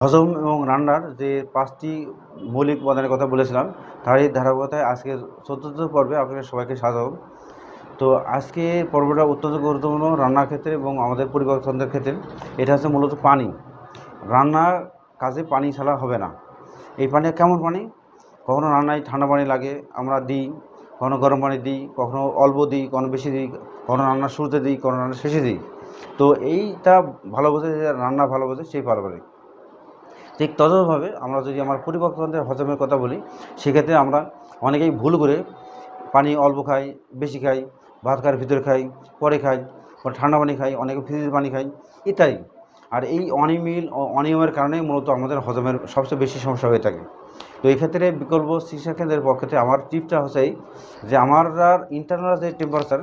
হজম এবং রান্নার যে পাঁচটি মৌলিক উপাদানের কথা বলেছিলাম, তারই ধারাবাহিকতায় আজকের চতুর্থ পর্বে আপনাদের সবাইকে স্বাগত তো আজকে পর্বটা অত্যন্ত গুরুত্বপূর্ণ রান্নার ক্ষেত্রে এবং আমাদের পরিবর্তনের ক্ষেত্রে। এটা হচ্ছে মূলত পানি। রান্নার কাজে পানি ছাড়া হবে না। এই পানি কেমন পানি? কখনো রান্নায় ঠান্ডা পানি লাগে, আমরা দিই। কখনো গরম পানি দিই, কখনো অল্প দিই, কখনো বেশি দিই, কখনো রান্নার শুরুতে দিই, কখনো রান্নার শেষে দিই। তো এইটা ভালো বোঝে যে রান্না ভালো বোঝে সেই পারবে ঠিক ততভাবে আমরা যদি আমার পরিপক্কতান্ত্রের হজমের কথা বলি, সেক্ষেত্রে আমরা অনেকেই ভুল করে পানি অল্প খাই, বেশি খাই, ভাত খাওয়ার ভিতরে খাই, পরে খাই ঠান্ডা পানি খাই, অনেকে ফ্রিজের পানি খাই ইত্যাদি। আর এই অনিমিল অনিয়মের কারণে মূলত আমাদের হজমের সবচেয়ে বেশি সমস্যা হয়ে থাকে। তো এই ক্ষেত্রে বিকল্প চিকিৎসা কেন্দ্রের পক্ষে আমার টিপটা হচ্ছে যে, আমার ইন্টারনাল যে টেম্পারেচার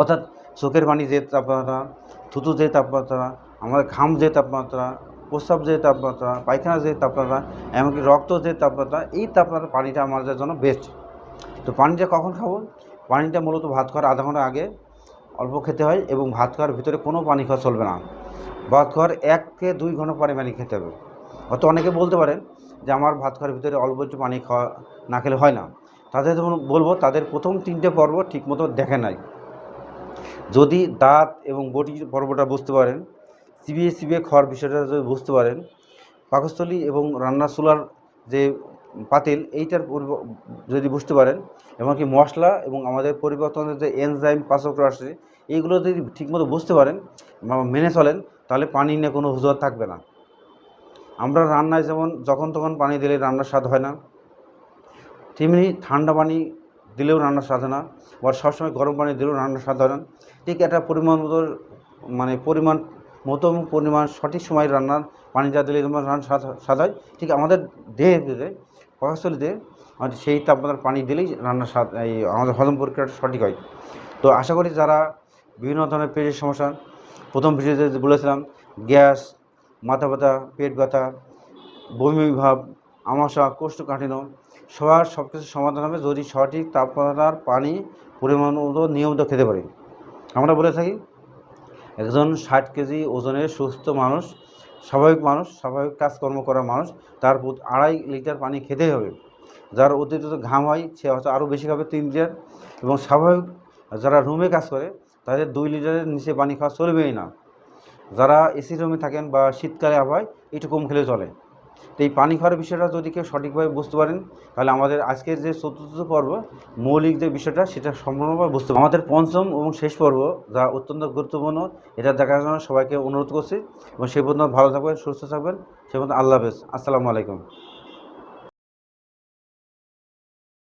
অর্থাৎ চোখের পানি যে তাপমাত্রা, থুতু যে তাপমাত্রা আমাদের ঘাম যে তাপমাত্রা প্রস্রাব যে তাপমাত্রা, পায়খানা যে তাপমাত্রা, এমনকি রক্ত যে তাপমাত্রা, এই তাপমাত্রা পানিটা আমাদের জন্য বেস্ট তো পানিটা কখন খাব? পানিটা মূলত ভাত খাওয়ার আধা ঘণ্টা আগে অল্প খেতে হয় এবং ভাত খাওয়ার ভিতরে কোনো পানি খাওয়া চলবে না। ভাত খাওয়ার এক থেকে দুই ঘণ্টা পরে পানি খেতে হবে। অত অনেকে বলতে পারেন যে আমার ভাত খাওয়ার ভিতরে অল্প একটু পানি খাওয়া না খেলে হয় না। তাদের যেমন বলব, তাদের প্রথম তিনটে পর্ব ঠিকমতো দেখে নাই। যদি দাঁত এবং বটির পর্বটা বুঝতে পারেন চিবিয়ে চিবিয়ে খাওয়ার বিষয়টা যদি বুঝতে পারেন, পাকস্থলী এবং রান্নার চুলার যে পাতিল, এইটার যদি বুঝতে পারেন, এমনকি মশলা এবং আমাদের পরিবর্তনের যে এনজাইম পাচক আসে এইগুলো যদি ঠিকমতো বুঝতে পারেন মেনে চলেন, তাহলে পানি নিয়ে কোনো হুজুর থাকবে না। আমরা রান্নায় যেমন যখন তখন পানি দিলে রান্নার স্বাদ হয় না, তেমনি ঠান্ডা পানি দিলেও রান্নার স্বাদ হয় না, বা সবসময় গরম পানি দিলেও রান্নার স্বাদ হয় না। ঠিক একটা পরিমাণ মতো মানে পরিমাণ মতো পরিমাণ সঠিক সময় রান্নার পানিটা দিলে যেমন রান্নার স্বাদ হয় ঠিক আমাদের ভিতরে পাকস্থলীতে আমাদের সেই তাপমাত্রার পানি দিলেই রান্নার স্বাদ, এই আমাদের হজম প্রক্রিয়াটা সঠিক হয়। তো আশা করি যারা বিভিন্ন ধরনের পেটের সমস্যা, প্রথম ভিডিওতে বলেছিলাম, গ্যাস, মাথা ব্যথা, পেট ব্যথা, বমি বমি ভাব আমাশা কোষ্ঠকাঠিন্য, সবার সব কিছু সমাধান হবে যদি সঠিক তাপমাত্রার পানি পরিমাণ মতো নিয়মিত খেতে পারি। আমরা বলে থাকি একজন ষাট কেজি ওজনের সুস্থ মানুষ, স্বাভাবিক মানুষ, স্বাভাবিক কাজকর্ম করা মানুষ, তার আড়াই লিটার পানি খেতেই হবে। যার অতিরিক্ত ঘাম হয়, সে হয়তো আরও বেশি খাবে তিন লিটার এবং স্বাভাবিক যারা রুমে কাজ করে, তাদের দুই লিটারের নিচে পানি খাওয়া চলবেই না। যারা এসি রুমে থাকেন বা শীতকালে আবহাওয়ায়, একটু কম খেলে চলে। তো এই পানি খাওয়ার বিষয়টা যদি কেউ সঠিকভাবে বুঝতে পারেন, তাহলে আমাদের আজকের যে চতুর্থ পর্ব, মৌলিক যে বিষয়টা, সেটা সম্পূর্ণভাবে বুঝতে পারব। আমাদের পঞ্চম এবং শেষ পর্ব, যা অত্যন্ত গুরুত্বপূর্ণ, এটা দেখার জন্য সবাইকে অনুরোধ করছি। এবং সেই পর্যন্ত ভালো থাকবেন, সুস্থ থাকবেন। সে পর্যন্ত আল্লাহ হাফেজ। আসসালামু আলাইকুম।